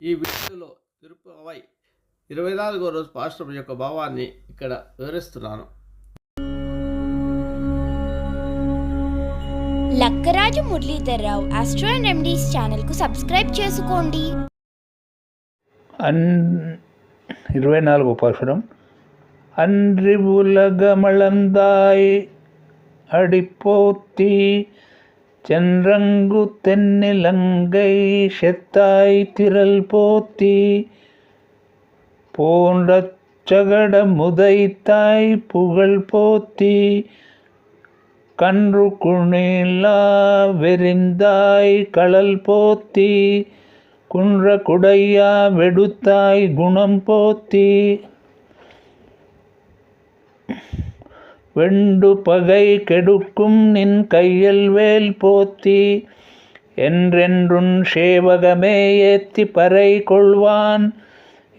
ఈ వీడియోలో అవై ఇరవై నాలుగో రోజు పాశ్రమం యొక్క భావాన్ని ఇక్కడ వివరిస్తున్నాను. Lakkaraju Muralidhar Rao astro and remedies ఛానల్కు సబ్స్క్రైబ్ చేసుకోండి. అన్ ఇరవై నాలుగు పాశ్రం అన్రివుల గమళందాయి అడిపోతి சென்றங்கு தென்னிலங்கை செத்தாய் திரள் போத்தி போன்ற சகட முதைத்தாய் புகழ் போத்தி கன்று குணிலா வெறிந்தாய் களல் போத்தி குன்ற குடையா வெடுத்தாய் குணம் போத்தி. வெண்டு பகை கெடுக்கும் நின் கையில் வேல் போத்தி என்றென்றுன் சேவகமே ஏத்தி பறை கொள்வான்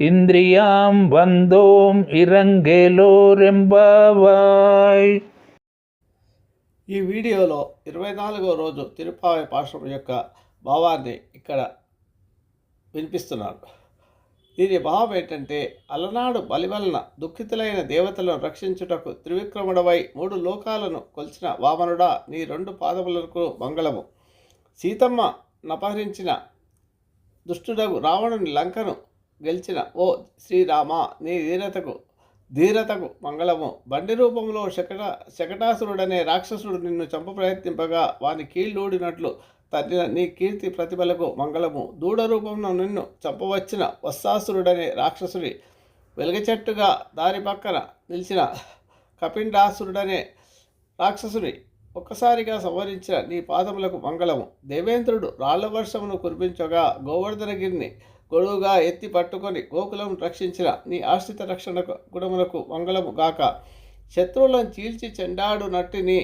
இந்திரியாம் வந்தோம் இறங்கேலோரெம்பாவாய் ఈ వీడియోలో ఇరవై నాలుగో రోజు తిరుపావి పాశ్రం యొక్క భావాన్ని ఇక్కడ వినిపిస్తున్నారు దీని భావం ఏంటంటే అలనాడు బలి వలన దుఃఖితులైన దేవతలను రక్షించుటకు త్రివిక్రముడవై మూడు లోకాలను కొలిచిన వామనుడా నీ రెండు పాదములకు మంగళము. సీతమ్మ నపహరించిన దుష్టుడగు రావణుని లంకను గెలిచిన ఓ శ్రీరామ నీ ధీరతకు ధీరతకు మంగళము. బండి రూపంలో శకట శకటాసురుడనే రాక్షసుడు నిన్ను చంప ప్రయత్నింపగా వాని కీళ్ళూడినట్లు తన్నిన నీ కీర్తి ప్రతిభలకు మంగళము. దూడ రూపంలో నిన్ను చంపవచ్చిన వత్సాసురుడనే రాక్షసుడి వెలుగచెట్టుగా దారి పక్కన నిలిచిన కపిండాసురుడనే రాక్షసుని ఒక్కసారిగా సంవరించిన నీ పాదములకు మంగళము. దేవేంద్రుడు రాళ్ళ వర్షమును కురిపించగా గోవర్ధనగిరిని గొడుగుగా ఎత్తి పట్టుకొని గోకులం రక్షించిన నీ ఆశ్రిత రక్షణ గుణములకు మంగళము గాక. శత్రువులను చీల్చి చెండాడు నట్టిని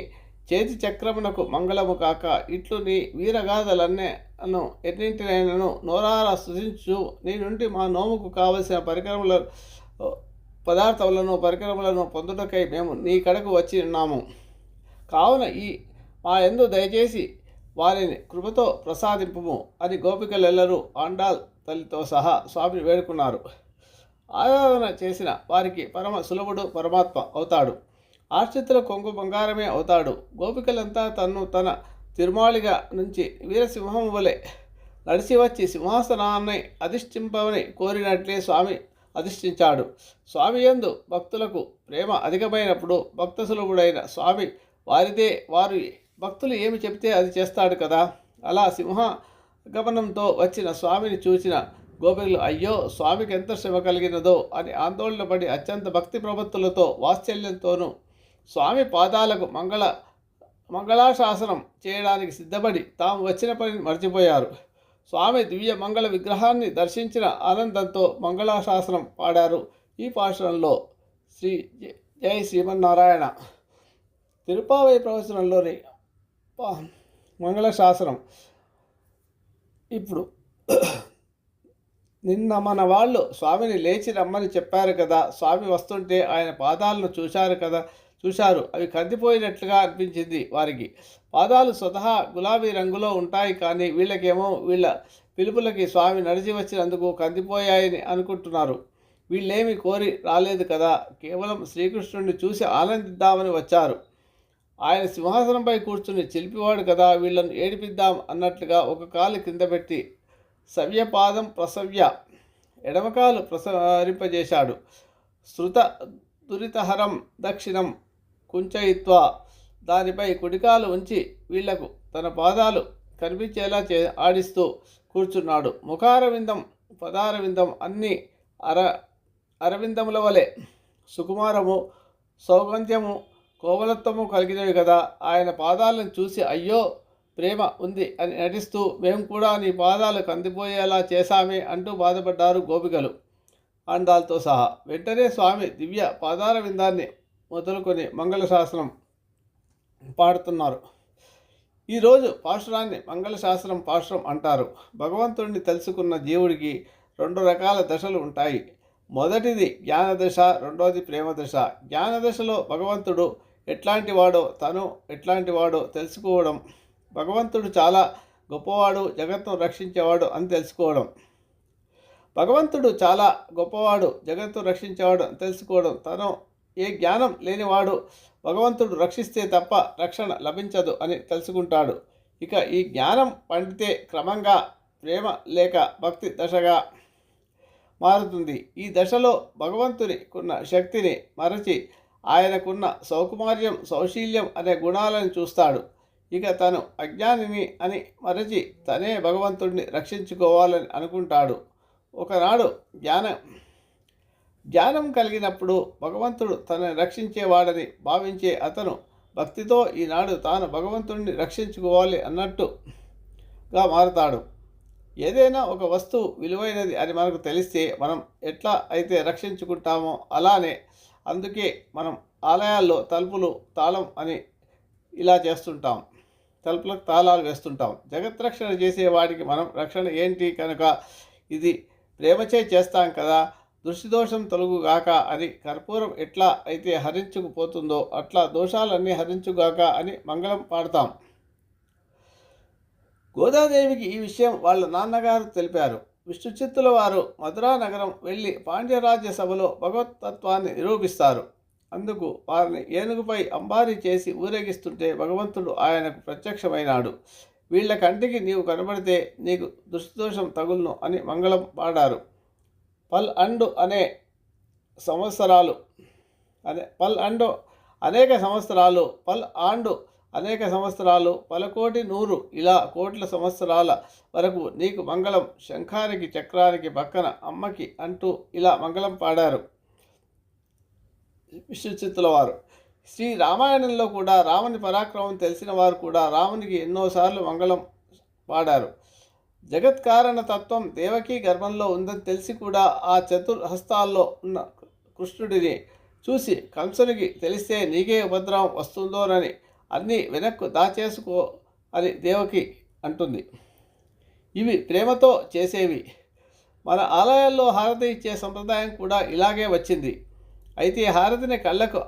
చేతి చక్రమునకు మంగళము కాక ఇట్లు నీ వీరగాథలన్నే అను ఎన్నింటినైనను నోరారా సృజించు. నీ నుండి మా నోముకు కావలసిన పరికరముల పదార్థములను పరికరములను పొందుటకై మేము నీ కడకు వచ్చి ఉన్నాము. కావున ఈ మా ఎందు దయచేసి వారిని కృపతో ప్రసాదింపుము అని గోపికలెల్లరూ ఆండాల్ తల్లితో సహా స్వామిని వేడుకున్నారు. ఆరాధన చేసిన వారికి పరమ సులభుడు పరమాత్మ అవుతాడు. ఆశ్రితుల కొంగు బంగారమే అవుతాడు. గోపికలంతా తన్ను తన తిరుమాళిగా నుంచి వీరసింహం వలె నడిచి వచ్చి సింహాసనాన్ని అధిష్ఠింపమని కోరినట్లే స్వామి అధిష్ఠించాడు. స్వామి యందు భక్తులకు ప్రేమ అధికమైనప్పుడు భక్త సులభుడైన స్వామి వారిదే వారు భక్తులు ఏమి చెప్తే అది చేస్తాడు కదా? అలా సింహ గమనంతో వచ్చిన స్వామిని చూసిన గోపికలు అయ్యో స్వామికి ఎంత శ్రమ కలిగినదో అని ఆందోళనపడి అత్యంత భక్తి ప్రపత్తులతో వాత్సల్యంతోనూ స్వామి పాదాలకు మంగళ మంగళాశాసనం చేయడానికి సిద్ధపడి తాము వచ్చిన పని మర్చిపోయారు. స్వామి దివ్య మంగళ విగ్రహాన్ని దర్శించిన ఆనందంతో మంగళాశాసనం పాడారు. ఈ పాశనంలో శ్రీ జై శ్రీమన్నారాయణ. తిరుపావై ప్రవచనంలోని మంగళశాసనం. ఇప్పుడు నిన్న మన వాళ్ళు స్వామిని లేచి రమ్మని చెప్పారు కదా. స్వామి వస్తుంటే ఆయన పాదాలను చూశారు కదా. చూశారు. అవి కందిపోయినట్లుగా అనిపించింది వారికి. పాదాలు స్వతహా గులాబీ రంగులో ఉంటాయి కానీ వీళ్ళకేమో వీళ్ళ పిలుపులకి స్వామి నడిచి వచ్చినందుకు కందిపోయాయని అనుకుంటున్నారు. వీళ్ళేమి కోరి రాలేదు కదా. కేవలం శ్రీకృష్ణుడిని చూసి ఆనందిద్దామని వచ్చారు. ఆయన సింహాసనంపై కూర్చుని చిలిపివాడు కదా వీళ్ళను ఏడిపిద్దాం అన్నట్లుగా ఒక కాలు కింద పెట్టి సవ్యపాదం ప్రసవ్య ఎడమకాలు ప్రసరింపజేశాడు. శృత దురితహరం దక్షిణం కుంచయిత్వ. దానిపై కుడికాలు ఉంచి వీళ్ళకు తన పాదాలు కనిపించేలా చే ఆడిస్తూ కూర్చున్నాడు. ముఖారవిందం పదారవిందం అన్ని అర అరవిందముల వలె సుకుమారము సౌగంధ్యము కోమలత్వము కలిగినవి కదా. ఆయన పాదాలను చూసి అయ్యో ప్రేమ ఉంది అని నటిస్తూ మేము కూడా నీ పాదాలు కందిపోయేలా చేశామే అంటూ బాధపడ్డారు గోపికలు. అందాలతో సహా. వెంటనే స్వామి దివ్య పాదాల విందాన్ని మొదలుకొని మంగళశాస్త్రం పాడుతున్నారు. ఈరోజు పాశురాన్ని మంగళశాస్త్రం పాశురం అంటారు. భగవంతుడిని తెలుసుకున్న జీవుడికి రెండు రకాల దశలు ఉంటాయి. మొదటిది జ్ఞానదశ రెండోది ప్రేమదశ. జ్ఞానదశలో భగవంతుడు ఎట్లాంటి వాడో తను ఎట్లాంటి వాడో తెలుసుకోవడం భగవంతుడు చాలా గొప్పవాడు జగత్తును రక్షించేవాడు అని తెలుసుకోవడం భగవంతుడు చాలా గొప్పవాడు జగత్తు రక్షించేవాడు అని తెలుసుకోవడం తను ఏ జ్ఞానం లేనివాడు భగవంతుడు రక్షిస్తే తప్ప రక్షణ లభించదు అని తెలుసుకుంటాడు. ఇక ఈ జ్ఞానం పండితే క్రమంగా ప్రేమ లేక భక్తి దశగా మారుతుంది. ఈ దశలో భగవంతునికున్న శక్తిని మరచి ఆయనకున్న సౌకుమార్యం సౌశీల్యం అనే గుణాలను చూస్తాడు. ఇక తను అజ్ఞానిని అని మరచి తనే భగవంతుడిని రక్షించుకోవాలని అనుకుంటాడు. ఒకనాడు జ్ఞానం జ్ఞానం కలిగినప్పుడు భగవంతుడు తనని రక్షించేవాడని భావించే అతను భక్తితో ఈనాడు తాను భగవంతుడిని రక్షించుకోవాలి అన్నట్టుగా మారతాడు. ఏదైనా ఒక వస్తువు విలువైనది అని మనకు తెలిస్తే మనం ఎట్లా అయితే రక్షించుకుంటామో అలానే అందుకే మనం ఆలయాల్లో తలుపులు తాళం అని ఇలా చేస్తుంటాం. తలుపులకు తాళాలు వేస్తుంటాం. జగత్ రక్షణ చేసేవాడికి మనం రక్షణ ఏంటి కనుక ఇది ప్రేమచే చేస్తాం కదా దృష్టిదోషం తొలగుగాక అని కర్పూరం ఎట్లా అయితే హరించుకుపోతుందో అట్లా దోషాలన్నీ హరించుగాక అని మంగళం పాడతాం. గోదాదేవికి ఈ విషయం వాళ్ళ నాన్నగారు తెలిపారు. విష్ణుచిత్తుల వారు మధురానగరం వెళ్ళి పాండ్యరాజ్య సభలో భగవతత్వాన్ని నిరూపిస్తారు. అందుకు వారిని ఏనుగుపై అంబారీ చేసి ఊరేగిస్తుంటే భగవంతుడు ఆయనకు ప్రత్యక్షమైనాడు. వీళ్ళ కంటికి నీవు కనబడితే నీకు దృష్టిదోషం తగులును అని మంగళం పాడారు. పల్ అండు అనే సంవత్సరాలు అనే పల్ అండు అనేక సంవత్సరాలు పల్ ఆండు అనేక సంవత్సరాలు పలకోటి నూరు ఇలా కోట్ల సంవత్సరాల వరకు నీకు మంగళం శంఖానికి చక్రానికి పక్కన అమ్మకి అంటూ ఇలా మంగళం పాడారు. విశ్వచిత్తుల వారు. శ్రీ రామాయణంలో కూడా రాముని పరాక్రమం తెలిసిన వారు కూడా రామునికి ఎన్నోసార్లు మంగళం పాడారు. జగత్కారణ తత్వం దేవకీ గర్భంలో ఉందని తెలిసి కూడా ఆ చతుర్హస్తాల్లో ఉన్న కృష్ణుడిని చూసి కంసునికి తెలిస్తే నీకే ఉపద్రవం వస్తుందోనని అన్నీ వెనక్కు దాచేసుకో అని దేవకి అంటుంది. ఇవి ప్రేమతో చేసేవి. మన ఆలయాల్లో హారతి ఇచ్చే సంప్రదాయం కూడా ఇలాగే వచ్చింది. అయితే హారతిని కళ్ళకు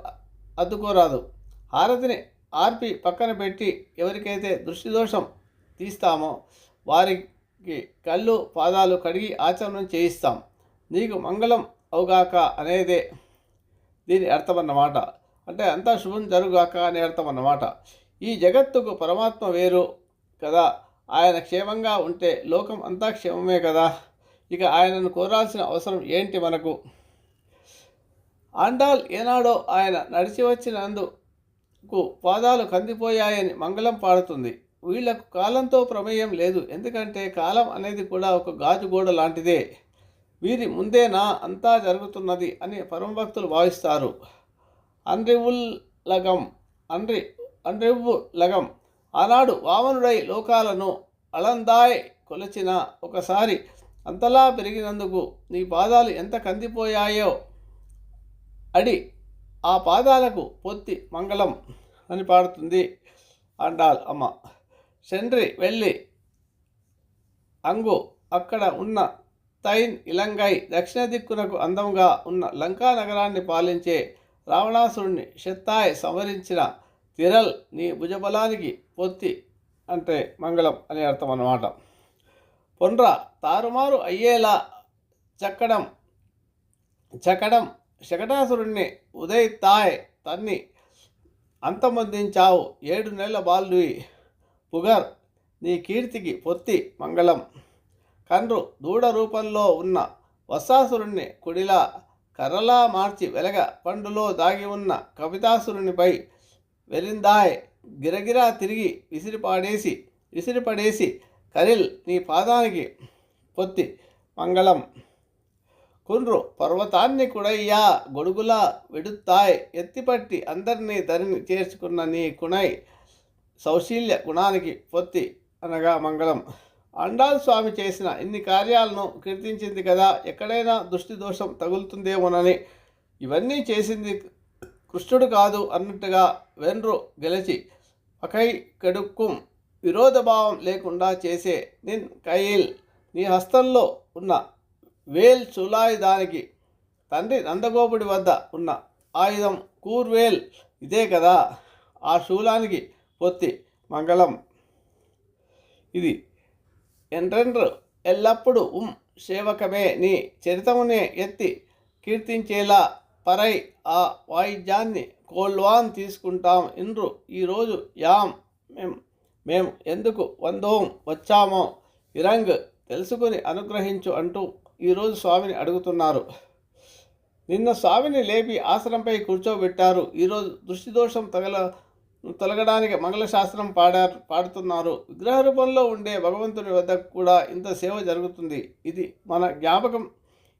అద్దుకోరాదు. హారతిని ఆర్పి పక్కన పెట్టి ఎవరికైతే దృష్టిదోషం తీస్తామో వారి కళ్ళు పాదాలు కడిగి ఆచరణం చేయిస్తాం. నీకు మంగళం అవుగాక అనేదే దీని అర్థం అన్నమాట అంటే అంతా శుభం జరుగుగాక అనే అర్థం అన్నమాట ఈ జగత్తుకు పరమాత్మ వేరు కదా. ఆయన క్షేమంగా ఉంటే లోకం అంతా క్షేమమే కదా. ఇక ఆయనను కోరాల్సిన అవసరం ఏంటి మనకు? ఆండాల్ ఏనాడో ఆయన నడిచి వచ్చినందుకు పాదాలు కందిపోయాయని మంగళం పాడుతుంది. వీళ్ళకు కాలంతో ప్రమేయం లేదు. ఎందుకంటే కాలం అనేది కూడా ఒక గాజు గోడ లాంటిదే. వీరి ముందేనా అంతా జరుగుతున్నది అని పరమభక్తులు భావిస్తారు. అన్రివుల్ లగం అన్రి అన్రివ్వు లగం ఆనాడు వామనుడై లోకాలను అలందాయ్ కొలచిన ఒకసారి అంతలా పెరిగినందుకు నీ పాదాలు ఎంత కందిపోయాయో అడి ఆ పాదాలకు పొత్తి మంగళం అని పాడుతుంది అండాల్ అమ్మ. సెండ్రి వెళ్ళి. అంగు అక్కడ ఉన్న తైన్ ఇలంగై దక్షిణ దిక్కునకు అందంగా ఉన్న లంకా నగరాన్ని పాలించే రావణాసురుణ్ణి షెత్తాయ్ సంవరించిన తిరల్ నీ భుజబలానికి పొత్తి అంటే మంగళం అనే అర్థం అన్నమాట. పొండ్ర తారుమారు అయ్యేలా చక్కడం చకడం శకటాసురుణ్ణి ఉదయ్ తాయ్ తన్ని అంతమొందించావు ఏడు నెలల బాలువి పుగర్ నీ కీర్తికి పొత్తి మంగళం. కండ్రు దూడ రూపంలో ఉన్న వసాసురుణ్ణి కుడిలా కర్రలా మార్చి వెలగ పండులో దాగి ఉన్న కవితాసురునిపై వెరిందాయ్ గిరగిరా తిరిగి విసిరిపాడేసి విసిరిపడేసి కరిల్ నీ పాదానికి పొత్తి మంగళం. కుండ్రు పర్వతాన్ని కుడయ్యా గొడుగులా వెడుతాయ్ ఎత్తిపట్టి అందరినీ ధరిని చేర్చుకున్న నీ కుణై సౌశీల్య గుణానికి పొత్తి అనగా మంగళం. అండాల్ స్వామి చేసిన ఇన్ని కార్యాలను కీర్తించింది కదా ఎక్కడైనా దృష్టి దోషం తగులుతుందేమోనని. ఇవన్నీ చేసింది కృష్ణుడు కాదు అన్నట్టుగా వెన్రు గెలిచి అకై కడుక్కుం విరోధభావం లేకుండా చేసే నిన్ కైల్ నీ హస్తంలో ఉన్న వేల్ చులాయుధానికి తండ్రి నందగోపుడి వద్ద ఉన్న ఆయుధం కూర్వేల్ ఇదే కదా. ఆ శూలానికి పొత్తి మంగళం. ఇది ఎండ్రెండ్రు ఎల్లప్పుడూ ఉం సేవకమే. నీ చరితమునే ఎత్తి కీర్తించేలా పరై ఆ వాయిద్యాన్ని కోల్వాన్ తీసుకుంటాం ఇండ్రు ఈరోజు యాం మేం మేము ఎందుకు వందోం వచ్చామో ఇరంగ్ తెలుసుకుని అనుగ్రహించు అంటూ ఈరోజు స్వామిని అడుగుతున్నారు. నిన్న స్వామిని లేపి ఆసనంపై కూర్చోబెట్టారు. ఈరోజు దృష్టి దోషం తగల తొలగడానికి మంగళశాస్త్రం పాడారు పాడుతున్నారు. విగ్రహ రూపంలో ఉండే భగవంతుని వద్ద కూడా ఇంత సేవ జరుగుతుంది. ఇది మన జ్ఞాపకం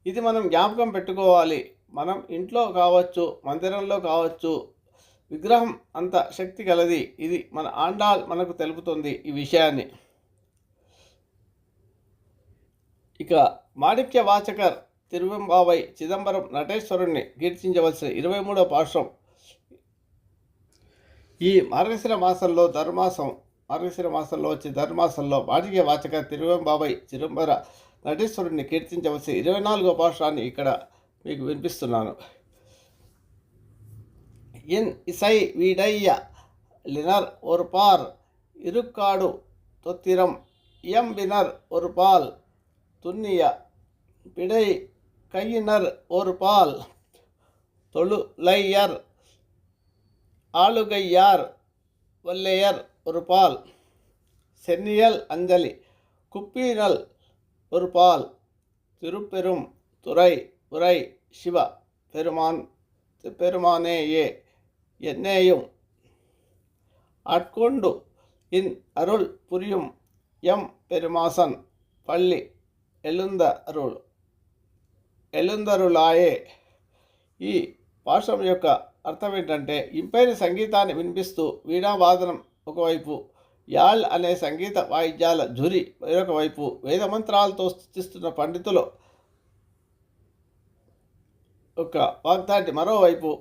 ఇది మనం జ్ఞాపకం పెట్టుకోవాలి. మనం ఇంట్లో కావచ్చు మందిరంలో కావచ్చు విగ్రహం అంత శక్తి కలది ఇది మన ఆండాల్ మనకు తెలుపుతుంది ఈ విషయాన్ని. ఇక మాణిక్య వాచకర్ తిరువెంబావై చిదంబరం నటేశ్వరుణ్ణి కీర్తించవలసిన ఇరవై మూడో పాశ్రం ఈ మార్గశిర మాసంలో ధర్మాసం మార్గశిర మాసంలో వచ్చే ధర్మాసంలో మాణిక్య వాచక తిరువెంబావై చిదంబర నటేశ్వరుణ్ణి కీర్తించవలసిన ఇరవై నాలుగో పాశ్రాన్ని ఇక్కడ మీకు వినిపిస్తున్నాను என் இசை விடைய லினர் ஒரு பார் இருக்காடு தொத்திரம் இயம்பினர் ஒரு பால் துன்னிய பிடை கையினர் ஒரு பால் தொழுலையர் ஆளுகையார் வல்லையர் ஒரு பால் சென்னியல் அஞ்சலி குப்பீனல் ஒரு பால் திருப்பெரும் துறை உரை சிவ பெருமான் பெருமானேயே என்னேயும் ஆட்கொண்டு இன் அருள் புரியும் எம் பெருமாசன் பள்ளி எழுந்த அருள். எழுந்தருளாயே. ఈ పాఠం యొక్క అర్థం ఏంటంటే ఇంపైన సంగీతాన్ని వినిపిస్తూ వీణావాదనం ఒకవైపు యాళ్ అనే సంగీత వాయిద్యాల ఝురి మరొక వైపు వేదమంత్రాలతో స్థుతిస్తున్న పండితులు ఒక వాగ్దాటి మరోవైపు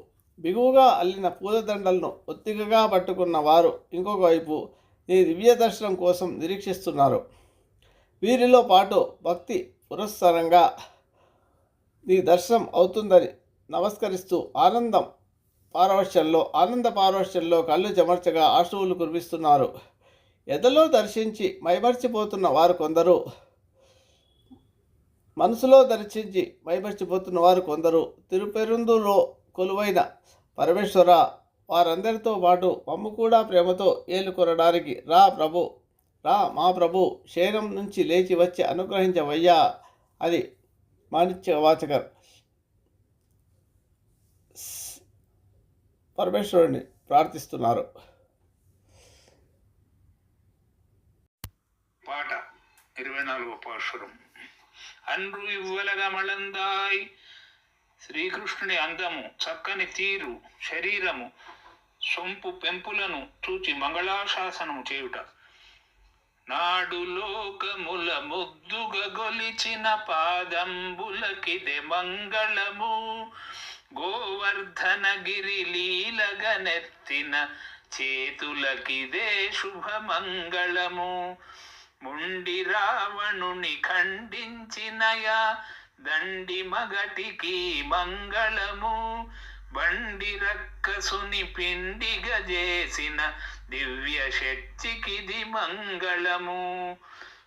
బిగువుగా అల్లిన పూలదండలను ఒత్తికగా పట్టుకున్న వారు ఇంకొక వైపు నీ దివ్య దర్శనం కోసం నిరీక్షిస్తున్నారు. వీరిలో పాటు భక్తి పురస్సరంగా నీ దర్శనం అవుతుందని నమస్కరిస్తూ ఆనందం పారవశ్యంలో ఆనంద పారవశ్యంలో కళ్ళు చెమర్చగా ఆశువులు కురిపిస్తున్నారు. ఎదలో దర్శించి మైమర్చిపోతున్న వారు కొందరు. మనసులో దర్శించి మైమర్చిపోతున్న వారు కొందరు. తిరుపెరుందులో కొలువైన పరమేశ్వర వారందరితో పాటు మమ్ము కూడా ప్రేమతో ఏలుకొనడానికి రా ప్రభు రా మా ప్రభు శయనం నుంచి లేచి వచ్చి అనుగ్రహించవయ్యా అది మాణిక్య పరమేశ్వరుని ప్రార్థిస్తున్నారు. పాట ఇరవై నాలుగో పాశ్వరం అన్రు ఇవ్వలగమళందాయ్ శ్రీకృష్ణుని అందము చక్కని తీరు శరీరము సొంపు పెంపులను చూచి మంగళాశాసనము చేయుట. నాడు లోకముల ముద్దుగ గొలిచిన పాదంబులకిదే మంగళము గోవర్ధనగిరి లీలగనెత్తిన చేతులకిదే శుభమంగళము. ముండి రావణుని ఖండించినయా దండి మగటికి మంగళము. బండి రక్కసుని పిండిగ చేసిన దివ్య శక్తికిది మంగళము.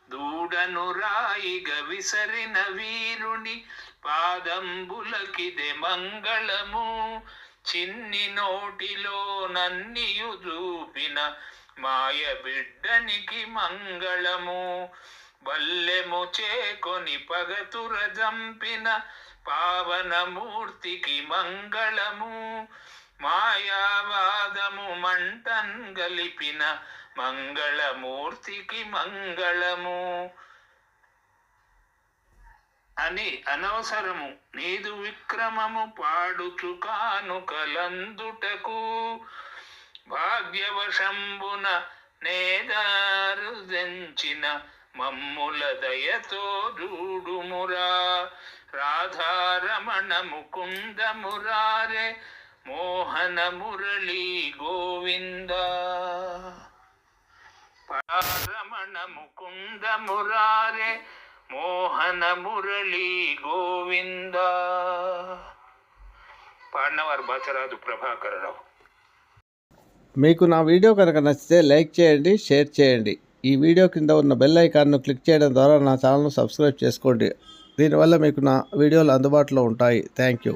దూడను రాయిగ విసరిన వీరుని పాదంబులకిదే మంగళము. చిన్ని నోటిలో నన్నియు చూపిన మాయ బిడ్డనికి మంగళము. బల్లెము చేకొని పగతుర జంపిన పావనమూర్తికి మంగళము. మాయావాదము మంటన్ గలిపిన మంగళమూర్తికి మంగళము. అని అనవసరము నీదు విక్రమము పాడుచు కానుకలందుటకు భాగ్యవశంబున నేదారు దంచిన మమ్ముల దయతో దూడుమురా రాధారమణ ముకుంద మురారే మోహన మురళీ గోవింద. పారమణ ముకుంద మురారే మోహన మురళీ గోవింద. పాడినవారు బాచరాజు ప్రభాకరరావు. మీకు నా వీడియో కనుక నచ్చితే లైక్ చేయండి షేర్ చేయండి. ఈ వీడియో కింద ఉన్న బెల్ ఐకాన్ను క్లిక్ చేయడం ద్వారా నా ఛానల్ను సబ్స్క్రైబ్ చేసుకోండి. దీనివల్ల మీకు నా వీడియోలు అందుబాటులో ఉంటాయి. Thank you.